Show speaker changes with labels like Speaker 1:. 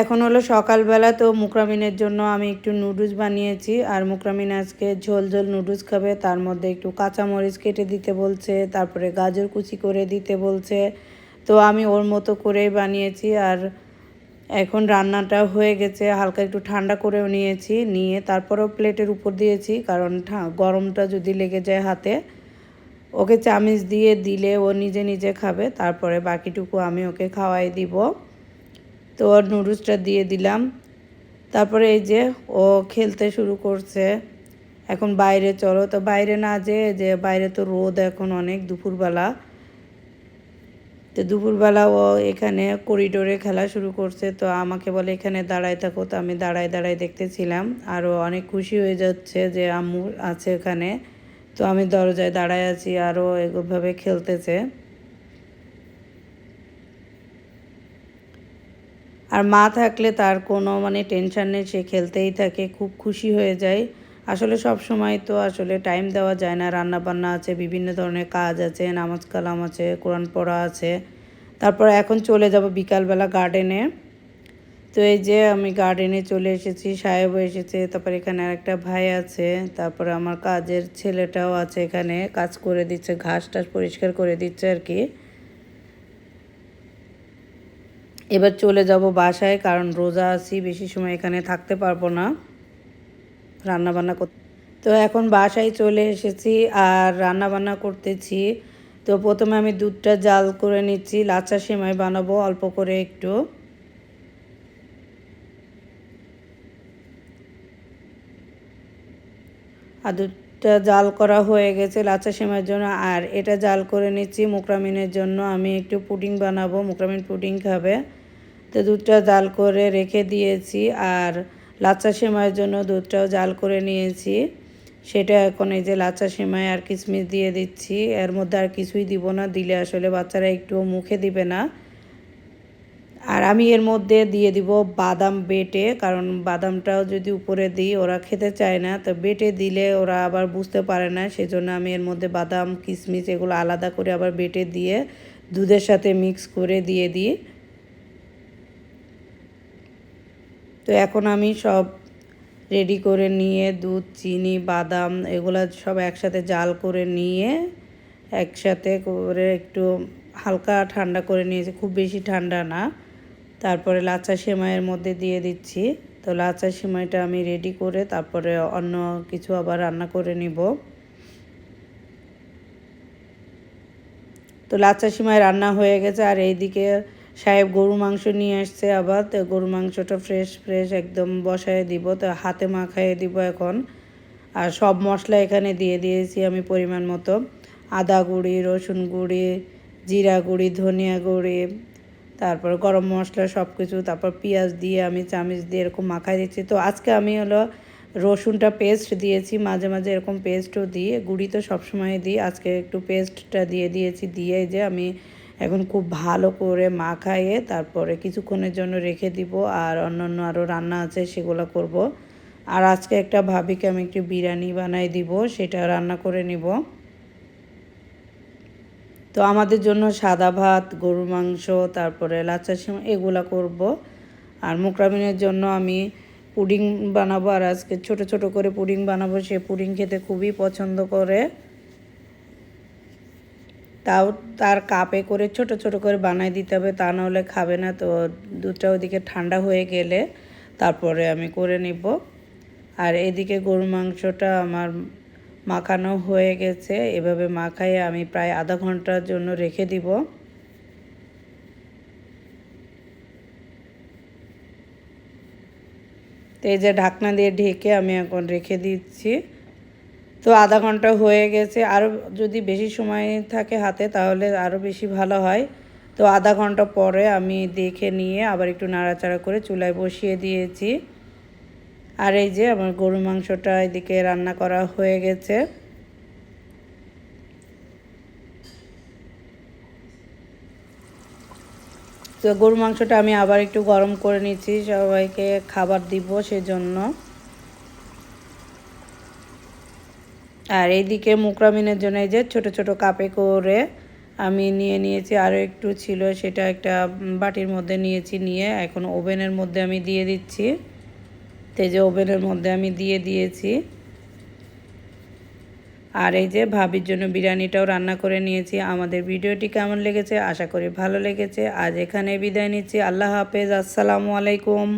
Speaker 1: এখন হলো সকালবেলা তো মুকরামিনের জন্য আমি একটু নুডলস বানিয়েছি আর মুকরামিন আজকে ঝোল ঝোল নুডলস খাবে। তার মধ্যে একটু কাঁচামরিচ কেটে দিতে বলছে, তারপরে গাজর কুচি করে দিতে বলছে। তো আমি ওর মতো করেই বানিয়েছি আর এখন রান্নাটা হয়ে গেছে। হালকা একটু ঠান্ডা করেও নিয়েছি, নিয়ে তারপরেও প্লেটের উপর দিয়েছি কারণ গরমটা যদি লেগে যায় হাতে, ওকে চামিচ দিয়ে দিলে ও নিজে নিজে খাবে, তারপরে বাকিটুকু আমি ওকে খাওয়াই দিব। তো ওর নুডলসটা দিয়ে দিলাম। তারপরে এই যে ও খেলতে শুরু করছে। এখন বাইরে চলো। তো বাইরে না যে যে বাইরে তো রোদ এখন অনেক দুপুরবেলা। তো দুপুরবেলা ও এখানে করিডোরে খেলা শুরু করছে। তো আমাকে বলে, এখানে দাঁড়ায় থাকো। তো আমি দাঁড়ায় দাঁড়ায় দেখতেছিলাম। আর ও অনেক খুশি হয়ে যাচ্ছে যে আম্মু আছে এখানে তো আমি দরজায় দাঁড়ায় আছি আরও এভাবে খেলতেছে। আর মা থাকলে তার কোনো মানে টেনশান নেই, সে খেলতেই থাকে, খুব খুশি হয়ে যায়। আসলে সব সময় তো আসলে টাইম দেওয়া যায় না রান্না বান্না আছে, বিভিন্ন ধরনের কাজ আছে, নামাজ কালাম আছে, কোরআন পড়া আছে। তারপর এখন চলে যাব বিকালবেলা গার্ডেনে তো এই যে আমি গার্ডেনে চলে এসেছি, সাহেবও এসেছে, তারপর এখানে আরেকটা ভাই আছে, তারপরে আমার কাজের ছেলেটাও আছে এখানে, কাজ করে দিচ্ছে, ঘাস টাস পরিষ্কার করে দিচ্ছে আর কি। এবার চলে যাব বাসায়, কারণ রোজা আছি, বেশি সময় এখানে থাকতে পারব না। রান্না বান্না করতে তো এখন বাসায় চলে এসেছি আর রান্না বান্না করতেছি। তো প্রথমে আমি দুধটা জাল করে নিচ্ছি লাচা সেমাই বানাবো অল্প করে একটু। আর দুধটা জাল করা হয়ে গেছে লাচা সেমাইয়ের জন্য। আর এটা জাল করে নিচ্ছি মুকরামিনের জন্য। আমি একটু পুডিং বানাবো, মুকরামিন পুডিং খাবে। তো দুধটা জাল করে রেখে দিয়েছি আর লাচ্চা সেমাইয়ের জন্য দুধটাও জাল করে নিয়েছি। সেটা এখন এই যে লাচ্চা সেমাই আর কিশমিশ দিয়ে দিচ্ছি। এর মধ্যে আর কিছুই দিব না, দিলে আসলে বাচ্চারা একটু মুখে দিবে না। আর আমি এর মধ্যে দিয়ে দিব বাদাম বেটে, কারণ বাদামটাও যদি উপরে দিই ওরা খেতে চায় না। তো বেটে দিলে ওরা আবার বুঝতে পারে না, সেজন্য আমি এর মধ্যে বাদাম কিশমিশ এগুলো আলাদা করে আবার বেটে দিয়ে দুধের সাথে মিক্স করে দিয়ে দিই। তো এখন আমি সব রেডি করে নিয়ে, দুধ, চিনি, বাদাম এগুলো সব একসাথে জাল করে নিয়ে একসাথে করে একটু হালকা ঠান্ডা করে নিয়েছি, খুব বেশি ঠান্ডা না। তারপরে লাচা সেমাইয়ের মধ্যে দিয়ে দিচ্ছি। তো লাচা সেমাইটা আমি রেডি করে তারপরে অন্য কিছু আবার রান্না করে নিব। তো লাচা সেমাই রান্না হয়ে গেছে আর এইদিকে সাহেব গরু মাংস নিয়ে আসছে আবার, তো গরু মাংসটা ফ্রেশ ফ্রেশ একদম বসায় দিব, তো হাতে মাখাইয়ে দিব এখন। আর সব মশলা এখানে দিয়ে দিয়েছি আমি পরিমাণ মতো। আদা গুঁড়ি, রসুন গুঁড়ি, জিরা গুঁড়ি, ধনিয়া গুঁড়ি, তারপর গরম মশলা সব কিছু তারপর পেঁয়াজ দিয়ে আমি চামিচ দিয়ে এরকম মাখাই দিচ্ছি। তো আজকে আমি হলো রসুনটা পেস্ট দিয়েছি, মাঝে মাঝে এরকম পেস্টও দিই, গুঁড়ি তো সবসময় দিই। আজকে একটু পেস্টটা দিয়ে দিয়েছি, দিয়ে যে আমি এখন খুব ভালো করে মাখাইয়ে তারপরে কিছুক্ষণের জন্য রেখে দিব আর অন্যান্য আরও রান্না আছে সেগুলো করব। আর আজকে একটা ভাবিকে আমি একটু বিরিয়ানি বানাই দিব, সেটা রান্না করে নিব। তো আমাদের জন্য সাদা ভাত, গরুর মাংস, তারপরে লাচ্চা সিম এগুলা করব। আর মুকরামিনের জন্য আমি পুডিং বানাবো, আর আজকে ছোট ছোট করে পুডিং বানাবো, সে পুডিং খেতে খুবই পছন্দ করে। তাও তার কাপে করে ছোট ছোট করে বানাই দিতে হবে, তা নাহলে খাবে না। তো দুধটা ওদিকে ঠান্ডা হয়ে গেলে তারপরে আমি করে নিব। আর এদিকে গরু মাংসটা আমার মাখানো হয়ে গেছে, এভাবে মাখাই আমি প্রায় আধা ঘণ্টার জন্য রেখে দিব। তো এই যে ঢাকনা দিয়ে ঢেকে আমি এখন রেখে দিচ্ছি। তো আধা ঘণ্টা হয়ে গেছে। আরও যদি বেশি সময় থাকে হাতে, তাহলে আরও বেশি ভালো হয়। তো আধা ঘণ্টা পরে আমি দেখে নিয়ে আবার একটু নাড়াচাড়া করে চুলায় বসিয়ে দিয়েছি। আর এই যে আমার গরু মাংসটা এদিকে রান্না করা হয়ে গেছে। তো গরু মাংসটা আমি আবার একটু গরম করে নিচ্ছি। সবাইকে খাবার দিব সেজন্য। আর এইদিকে মুকরামিনের জন্য এই যে ছোট ছোট কাপে করে আমি নিয়ে নিয়েছি আরও একটু ছিল সেটা একটা বাটির মধ্যে নিয়েছি, নিয়ে এখন ওভেনের মধ্যে আমি দিয়ে দিচ্ছি। তেজে ওভেনের মধ্যে আমি দিয়ে দিয়েছি। আর এই যে ভাবির জন্য বিরিয়ানিটাও রান্না করে নিয়েছি। আমাদের ভিডিওটি কেমন লেগেছে? আশা করি ভালো লেগেছে। আজ এখানে বিদায় নিচ্ছি। আল্লাহ হাফেজ। আসসালামু আলাইকুম।